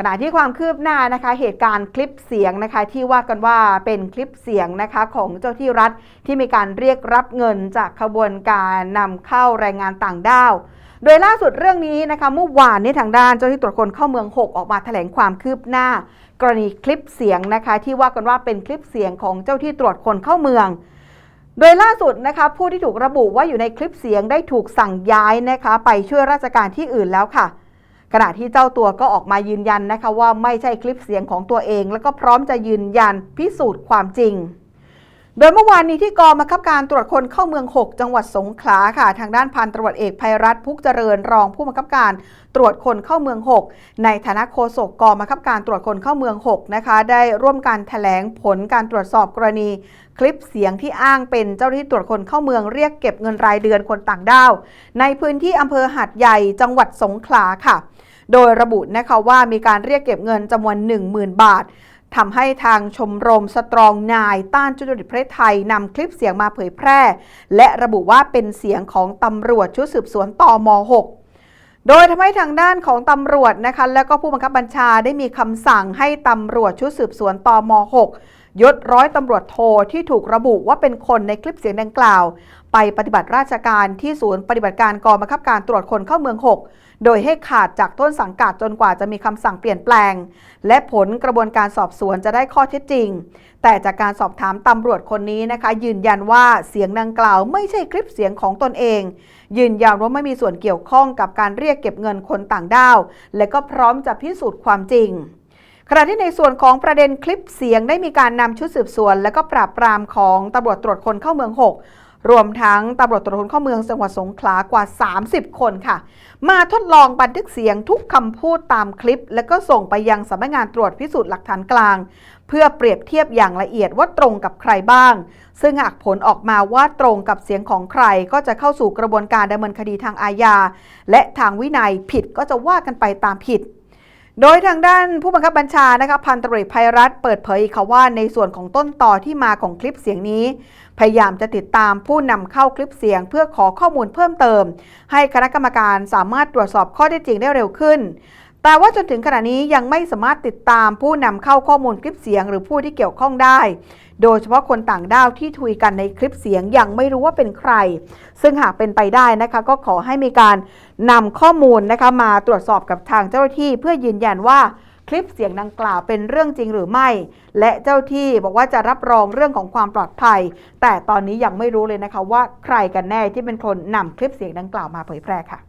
ขณะที่ความคืบหน้านะคะเหตุการณ์คลิปเสียงนะคะที่ว่ากันว่าเป็นคลิปเสียงนะคะของเจ้าที่รัฐที่มีการเรียกรับเงินจากขบวนการนำเข้าแรงงานต่างด้าว โดยล่าสุดเรื่องนี้นะคะเมื่อวานนี้ทางด้านเจ้าที่ตรวจคนเข้าเมือง 6 ออกมาแถลงความคืบหน้า กรณีคลิปเสียงนะคะที่ว่ากันว่าเป็นคลิปเสียงของเจ้าที่ตรวจคนเข้าเมืองโดยล่าสุดนะคะผู้ที่ถูกระบุว่าอยู่ในคลิปเสียงได้ถูกสั่งย้ายนะคะไปช่วยราชการที่อื่นแล้วค่ะ ขณะที่เจ้าตัวก็ออกมายืนยันนะคะว่าไม่ใช่คลิปเสียงของตัวเอง แล้วก็พร้อมจะยืนยันพิสูจน์ความจริง โดยเมื่อวานนี้ที่กองบังคับการตรวจคนเข้าเมือง 6 จังหวัดสงขลาค่ะ ทางด้านพันตำรวจเอกภัยรัฐพุกเจริญรองผู้บังคับการตรวจคนเข้าเมือง 6 ในฐานะโฆษกกองบังคับการตรวจคนเข้าเมือง 6 นะคะ ได้ร่วมการแถลงผลการตรวจสอบกรณี คลิปเสียงที่อ้างเป็นเจ้าหน้าที่ตรวจคนเข้าเมืองเรียกเก็บเงินรายเดือนคนต่างด้าว ในพื้นที่อำเภอหาดใหญ่จังหวัดสงขลาค่ะ โดยระบุนะคะว่ามีการเรียกเก็บเงินจำนวน 10,000 บาท ทำให้ทางชมรมสตรองนายต้านจุจริตประเทศไทยนำคลิปเสียงมาเผยแพร่ และระบุว่าเป็นเสียงของตำรวจชุดสืบสวนตอม6โดยทำให้ทางด้านของตำรวจนะคะ แล้วก็ผู้บังคับบัญชาได้มีคำสั่งให้ตำรวจชุดสืบสวนตอม6 ยศร้อยตำรวจโทที่ถูกระบุว่าเป็นคนในคลิปเสียงดังกล่าว ไปปฏิบัติราชการที่ศูนย์ปฏิบัติการกองบังคับการตรวจคนเข้าเมือง 6 โดยให้ขาดจากต้นสังกัดจนกว่าจะมีคำสั่งเปลี่ยนแปลง และผลกระบวนการสอบสวนจะได้ข้อเท็จจริง แต่จากการสอบถามตำรวจคนนี้นะคะ ยืนยันว่าเสียงดังกล่าวไม่ใช่คลิปเสียงของตนเอง ยืนยันว่าไม่มีส่วนเกี่ยวข้องกับการเรียกเก็บเงินคนต่างด้าว และก็พร้อมจะพิสูจน์ความจริง ขณะที่ในส่วนของประเด็นคลิปเสียงได้มีการนำชุดสืบสวน และก็ปราบปรามของตำรวจตรวจคนเข้าเมือง 6 รวมทั้งตำรวจตรวจคนเข้าเมืองจังหวัดสงขลากว่า 30 คนค่ะ มาทดลองบันทึกเสียงทุกคำพูดตามคลิป และก็ส่งไปยังสำนักงานตรวจพิสูจน์หลักฐานกลาง เพื่อเปรียบเทียบอย่างละเอียดว่าตรงกับใครบ้าง ซึ่งหากผลออกมาว่าตรงกับเสียงของใคร ก็จะเข้าสู่กระบวนการดำเนินคดีทางอาญาและทางวินัยผิดก็จะว่ากันไปตามผิด โดยทางด้านผู้บังคับบัญชานะคะพันตรีภัยรัฐเปิดเผยอีกค่ะว่าในส่วนของต้นต่อที่มาของคลิปเสียงนี้ พยายามจะติดตามผู้นำเข้าคลิปเสียง เพื่อขอข้อมูลเพิ่มเติม ให้คณะกรรมการสามารถตรวจสอบข้อเท็จจริงได้เร็วขึ้น แต่ว่าจนถึงขณะนี้ยังไม่สามารถติดตามผู้นำเข้าข้อมูลคลิปเสียง หรือผู้ที่เกี่ยวข้องได้ โดยเฉพาะคนต่างด้าวที่ทุยกันในคลิปเสียงยังไม่รู้ว่าเป็นใคร ซึ่งหากเป็นไปได้นะคะก็ขอให้มีการนำข้อมูลนะคะมาตรวจสอบกับทางเจ้าหน้าที่ เพื่อยืนยันว่าคลิปเสียงดังกล่าวเป็นเรื่องจริงหรือไม่ และเจ้าที่บอกว่าจะรับรองเรื่องของความปลอดภัย แต่ตอนนี้ยังไม่รู้เลยนะคะว่าใครกันแน่ที่เป็นคนนำคลิปเสียงดังกล่าวมาเผยแพร่ค่ะ